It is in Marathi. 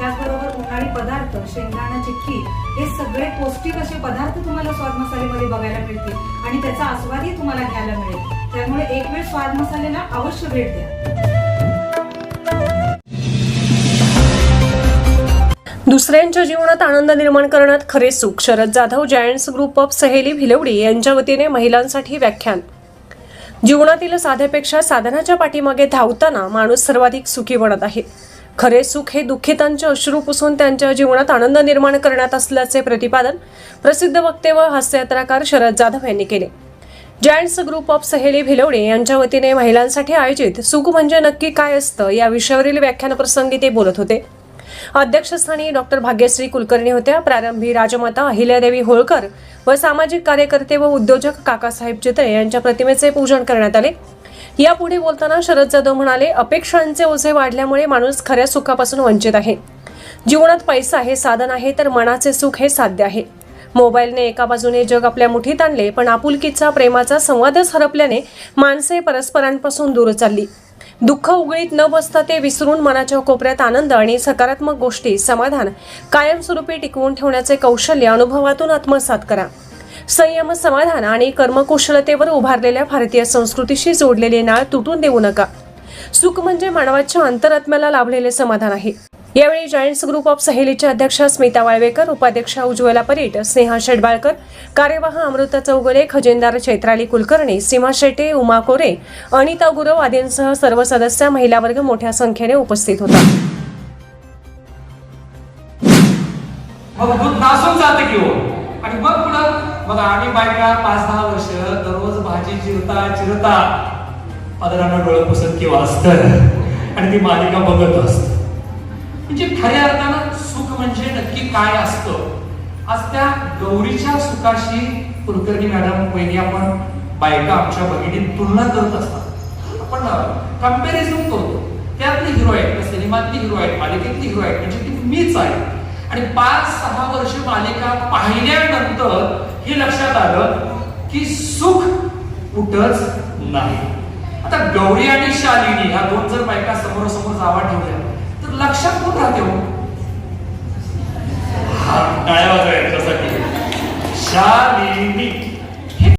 त्याचबरोबर उन्हाळी पदार्थ शेंगदाणा चिक्की हे सगळे पौष्टिक असे पदार्थ तुम्हाला स्वाद मसालेमध्ये बघायला मिळतील आणि त्याचा आस्वादही तुम्हाला घ्यायला मिळेल. त्यामुळे एक वेळ स्वाद मसालेला अवश्य भेट द्या. दुसऱ्यांच्या जीवनात आनंद निर्माण करण्यात खरे सुख. Sharad Jadhav giants group of Saheli Bhilwadi यांच्या वतीने महिलांसाठी व्याख्यान. जीवनातील साध्यापेक्षा साधनाच्या पाठीमागे धावताना माणूस सर्वाधिक सुखी बनत आहे. खरे सुख हे दुःखितांचे अश्रू पुसून त्यांच्या जीवनात आनंद निर्माण करण्यात असल्याचे प्रतिपादन प्रसिद्ध वक्ते व हास्ययात्राकार शरद जाधव यांनी केले. जायंट्स ग्रुप ऑफ सहेली भिलवडे यांच्या वतीने महिलांसाठी आयोजित सुख म्हणजे नक्की काय असतं या विषयावरील व्याख्यानप्रसंगी ते बोलत होते. अध्यक्षस्थानी डॉक्टर भाग्यश्री कुलकर्णी होत्या. प्रारंभी राजमाता अहिल्यादेवी होळकर व सामाजिक कार्यकर्ते व उद्योजक काकासाहेब चित्रे यांच्या प्रतिमेचे पूजन करण्यात आले. यापुढे बोलताना शरद जाधव म्हणाले अपेक्षांचे ओझे वाढल्यामुळे माणूस खऱ्या सुखापासून वंचित आहे. जीवनात पैसा हे साधन आहे तर मनाचे सुख हे साध्य आहे. मोबाईलने एका बाजूने जग आपल्या मुठीत आणले पण आपुलकीचा प्रेमाचा संवादच हरपल्याने माणसे परस्परांपासून दूर चालली. दुःख उगळीत न बसता ते विसरून मनाच्या कोपऱ्यात आनंद आणि सकारात्मक गोष्टी समाधान कायमस्वरूपी टिकवून ठेवण्याचे कौशल्य अनुभवातून आत्मसात करा. संयम समाधान आणि कर्मकुशलतेवर उभारलेल्या भारतीय संस्कृतीशी जोडलेले नाळ तुटून देऊ नका. सुख म्हणजे मानवाच्या अंतरात्म्याला लाभलेले समाधान आहे. यावेळी जायंट्स ग्रुप ऑफ सहेलीच्या अध्यक्षा स्मिता वाळवेकर उपाध्यक्षा उज्ज्वला परीट स्नेहा शेडबाळकर कार्यवाह अमृता चौगले खजिनदार चैत्राली कुलकर्णी सीमा शेटे उमा कोरे अनिता गुरव आदींसह सर्व सदस्य महिला वर्ग मोठ्या संख्येने उपस्थित होता. मग दूध नासून जाते की हो? आणि मग पुढं बघा आम्ही बायका पाच दहा वर्ष दररोज भाजी चिरता चिरता. पदरांना डोळं पुसत किंवा असत आणि ती मालिका बघत असत. म्हणजे खऱ्या अर्थानं सुख म्हणजे नक्की काय असतं? आज त्या गौरीच्या सुखाशी कुलकर्णी मॅडम पहिली आपण बायका आमच्या भगिनी तुलना करत असतात. आपण कंपॅरिझन करतो. त्यातली हिरो आहेत त्या सिनेमातली हिरो आहेत मालिकेतली हिरो आहेत म्हणजे ती मीच आहे. आणि पाच सहा वर्ष मालिका पाहिल्यानंतर हे लक्षात आलं की सुख कुठंच नाही. आता गौरी आणि शालिनी ह्या दोन जर बायका समोरासमोर जावा ठेवल्या तर लक्षात कोण राहते हो? शालिनी.